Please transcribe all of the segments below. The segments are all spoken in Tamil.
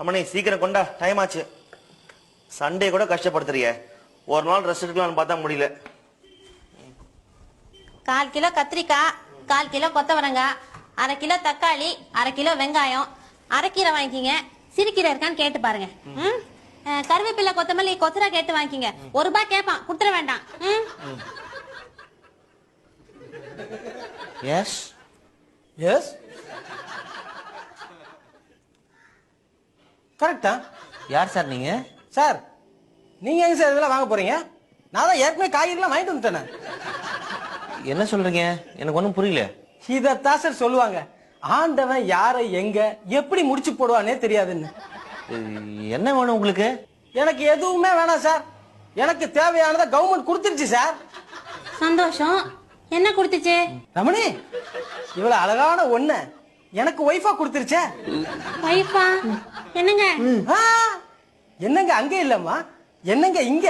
அம்மணி சீக்கிரம் கொண்டா டைம் ஆச்சு. சண்டே கூட கஷ்டப்படுத்துறிய. ஒரு நாள் ரெஸ்ட் எடுக்கலாம்னு பார்த்தா முடியல. கால் கிலோ கத்திரிக்காய் கால் கிலோ கொத்தவரங்காய் அரை கிலோ தக்காளி அரை கிலோ வெங்காயம். அரைக்கீரை வாங்கிக்கிங்க. சிறுக்கீரை இருக்கான்னு கேட்டு பாருங்க. ம்? கருவேப்பிலை கொத்தமல்லி கொத்தரா கேட்டு வாங்கிக்கிங்க. ஒரு ரூபாய் கேட்பான் கொடுத்துட வேண்டாம். ம்? எஸ் எஸ் கரெக்டா யார் சார் நீங்க? சார் நீங்க எங்க சார் இதெல்லாம் வாங்க போறீங்க? நான் தான் ஏற்கனவே காய்கறிலாம் வாங்கிட்டு வந்துட்டேனே. என்ன சொல்றீங்க? எனக்கு ஒன்றும் புரியல. இதைத்தான் சார் சொல்லுவாங்க. ஆண்டவன் யாரை எங்க எப்படி முடிச்சு போடுவானே தெரியாதுன்னு. என்ன வேணும் உங்களுக்கு? எனக்கு எதுவுமே வேணாம் சார். எனக்கு தேவையானதை கவர்மெண்ட் கொடுத்துருச்சு சார். சந்தோஷம். என்ன கொடுத்துச்சு? ரமணி இவ்வளவு அழகான ஒண்ணு எனக்கு ஒய்ஃபா கொடுத்துருச்சே. வைஃபா என்னங்க? ஆ, என்னங்க அங்க இல்லம்மா? என்னங்க இங்க.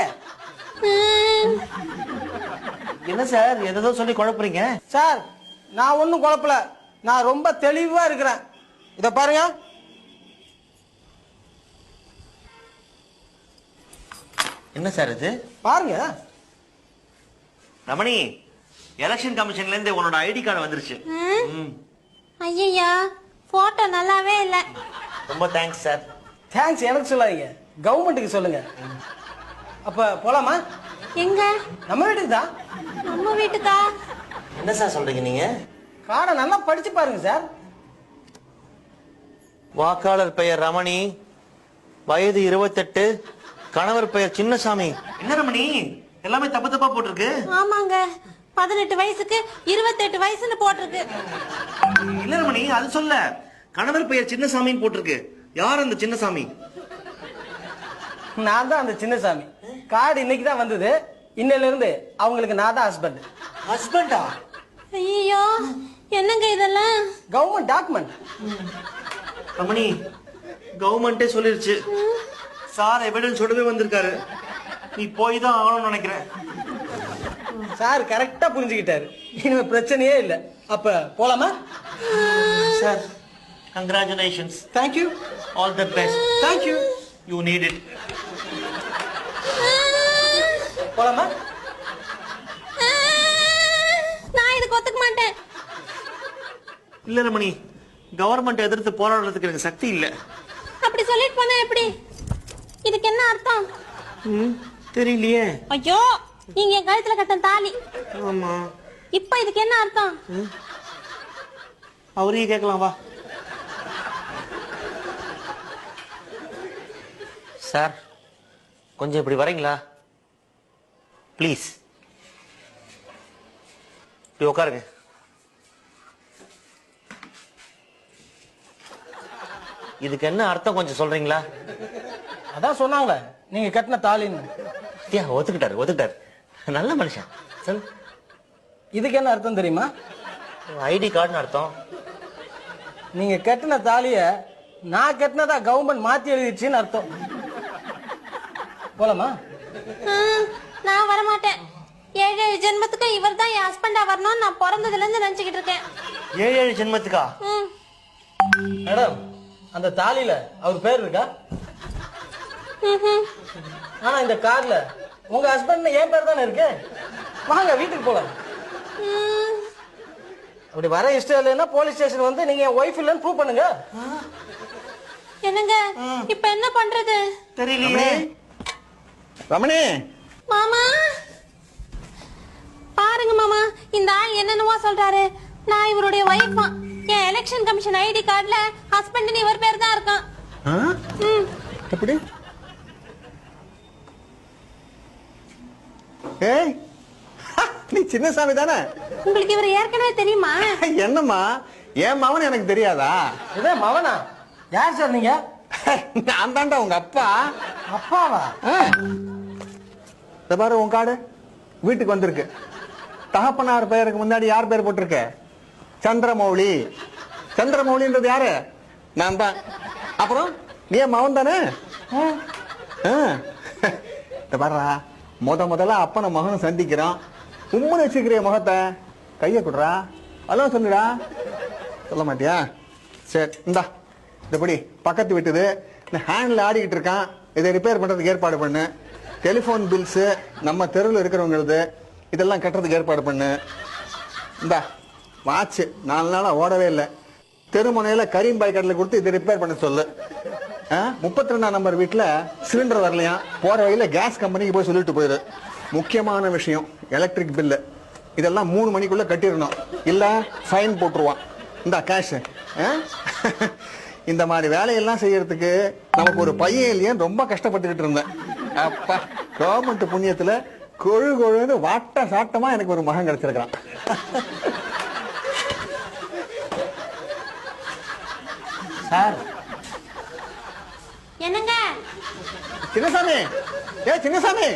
என்ன சார் எதோ சொல்லி குழப்புறீங்க? சார் நான் ஒன்றும் குழப்பல. நான் ரொம்ப தெளிவா இருக்கிறேன். இத பாருங்க. என்ன சார் இது? பாருங்க. ரமணி எலெக்ஷன் கமிஷன்ல இருந்து உன்னோட ஐடி கார்டு வந்துருச்சு. ஐயையா போட்டோ நல்லாவே இல்ல. ரொம்ப தேங்க்ஸ் சார் தேங்க்ஸ் எனக்கு சொல்லாதீங்க. கவர்மெண்ட்டுக்கு சொல்லுங்க. அப்ப போலாமா? எங்க? நம்ம வீட்டுக்கு தான். நம்ம வீட்டுக்கா? என்ன சார் சொல்றீங்க நீங்க? காடை நல்லா படிச்சு பாருங்க சார் வாக்காளர் பெயர் ரமணி வயது இருபத்தெட்டு கணவர் பெயர் சின்னசாமி. என்ன ரமணி? எல்லாமே தப்பு தப்பா போட்டிருக்கு. ஆமாங்க. பதினெட்டு வயசுக்கு இருபத்தெட்டு வயசுன்னு போட்டிருக்கு. இல்ல ரமணி அது சொல்ல. கணவர் பெயர் சின்னசாமின்னு போட்டிருக்கு. யார் அந்த சின்னசாமி? நான் தான் அந்த சின்னசாமி. கார்டு இன்னைக்கு தான் வந்தது. இன்னையில இருந்து அவங்களுக்கு நான் தான் ஹஸ்பண்ட் ஹஸ்பண்டா ஐயோ என்னங்க இதெல்லாம்? கவர்மெண்ட் டாக்குமெண்ட் ரமணி கவர்மெண்டே சொல்லிருச்சு. சார் எவிடன்ஸ் சொல்லவே வந்திருக்காரு. நீ போய் தான் ஆகணும்னு நினைக்கிறேன். சார் கரெக்டா புரிஞ்சுக்கிட்டாரு. இனிமே பிரச்சனையே இல்ல. அப்ப போலாமா? Sir congratulations thank you all the best thank you need it போலாமா நான் இதுக்கு ஒத்துக்க மாட்டேன். இல்ல ரமணி. கவர்மெண்ட் எதிர்த்து போராடுறதுக்கு எனக்கு சக்தி இல்ல. அப்படி சொல்லிட்டு போனா எப்படி? இதுக்கு என்ன அர்த்தம்? ம், தெரியலையே. ஐயோ நீங்க என் கழுத்துல கட்டின தாலி. ஆமா. இப்ப இதுக்கு என்ன அர்த்தம்? அவரையும் கேட்கலாம் வா. சார். கொஞ்சம் இப்படி வரீங்களா? ப்ளீஸ் இப்படி உட்காருங்க. இதுக்கு என்ன அர்த்தம் கொஞ்சம் சொல்றீங்களா? அதான் சொன்னாங்களே நீங்க கட்டின தாலின்னு தியா ஒத்துக்கிட்டாரு ஒத்துக்கிட்டாரு. நல்ல மனுஷன். சொல் இதுக்கு என்ன அர்த்தம் தெரியுமா? ஐடி கார்டுன்னு அர்த்தம். நீங்க கட்டின தாலிய நான் கட்டினதா கவர்மெண்ட் மாத்தி எழுதிடுச்சுன்னு அர்த்தம். போலாமா? நான் வர மாட்டேன் ஏழு ஏழு ஜென்மத்துக்கு இவர் தான் என் ஹஸ்பண்டா வரணும்னு நான் பிறந்ததுல இருந்து நினைச்சுக்கிட்டு இருக்கேன். ஏழு ஏழு ஜென்மத்துக்கா? ம். மேடம் அந்த தாலியில அவர் பேர் இருக்கா. ஆனா இந்த கார்ல உங்க ஹஸ்பண்ட் என் பேர் தானே இருக்கு? வாங்க வீட்டுக்கு போலாம். ம். அப்படி வர இஷ்டம் இல்லைன்னா போலீஸ் ஸ்டேஷன் வந்து நீங்க என் ஒய்ஃப் இல்லைன்னு ப்ரூவ் பண்ணுங்க. என்னங்க? இப்ப என்ன பண்றது? தெரியலையே. ரமணி! மாமா! பாருங்க மாமா இந்த ஆள் என்னென்னவோ சொல்றாரு. நான் இவருடைய ஒய்ஃபா என் எலெக்ஷன் கமிஷன் ஐடி கார்டுல ஹஸ்பண்ட் இவர் பேர் தான் இருக்கான். எப்படி? ஏய்! நீ சின்னசாமி தானே? உங்களுக்கு இவர் ஏற்கனவே தெரியுமா? என்னம்மா? என் மவன் எனக்கு தெரியாதா? இதே மவனா? யார் சார் நீங்க? நான் தாண்டா உங்க அப்பா. அப்பாவா. இத பாரு உன் காடு வீட்டுக்கு வந்திருக்கு. தகப்பனார் பெயருக்கு முன்னாடி யார் பேர் போட்டிருக்க? சந்திரமௌலி. சந்திரமௌலின்றது யாரு? நான் தான் அப்புறம் நீ மவன் தானே. இத பாருடா முத முதல்ல அப்பனை மகனும் சந்திக்கிறோம். உம்முன்னு வச்சுக்கிறிய முகத்தை கையை கொடுறா. ஹலோ சொல்லுடா. சொல்ல மாட்டியா? சரி இந்தா. இந்தபடி பக்கத்து வீட்டுது. இந்த ஹேண்டில் ஆடிக்கிட்டு இருக்கான். இதை ரிப்பேர் பண்ணுறதுக்கு ஏற்பாடு பண்ணு. டெலிஃபோன் பில்ஸு நம்ம தெருவில் இருக்கிறவங்களுது இதெல்லாம் கட்டுறதுக்கு ஏற்பாடு பண்ணு. இந்தா வாட்ச்சு நாலு நாளாக ஓடவே இல்லை. தெருமுனையில் கரீம் பாய் கடையில் கொடுத்து இதை ரிப்பேர் பண்ண சொல்லு. முப்பத்தி ரெண்டாம் நம்பர் வீட்டில் சிலிண்டர் வரலையா போகிற வழியில் கேஸ் கம்பெனிக்கு போய் சொல்லிட்டு போயிடு முக்கியமான விஷயம் எலக்ட்ரிக் பில்லு இதெல்லாம் மூணு மணிக்குள்ளே கட்டிடணும். இல்லை ஃபைன் போட்டுருவான். இந்த ஆ? இந்த மாதிரி வேலையெல்லாம் செய்யறதுக்கு நமக்கு ஒரு பையன் இல்லையேன்னு ரொம்ப கஷ்டப்பட்டுக்கிட்டு இருந்தேன். அப்பா கவர்மெண்ட் புண்ணியத்துல கொழு கொழுன்னு வாட்ட சாட்டமா எனக்கு ஒரு மகன் கிடைச்சிருக்கான் சார். என்னங்க? சின்னசாமி. ஏ சின்னசாமி.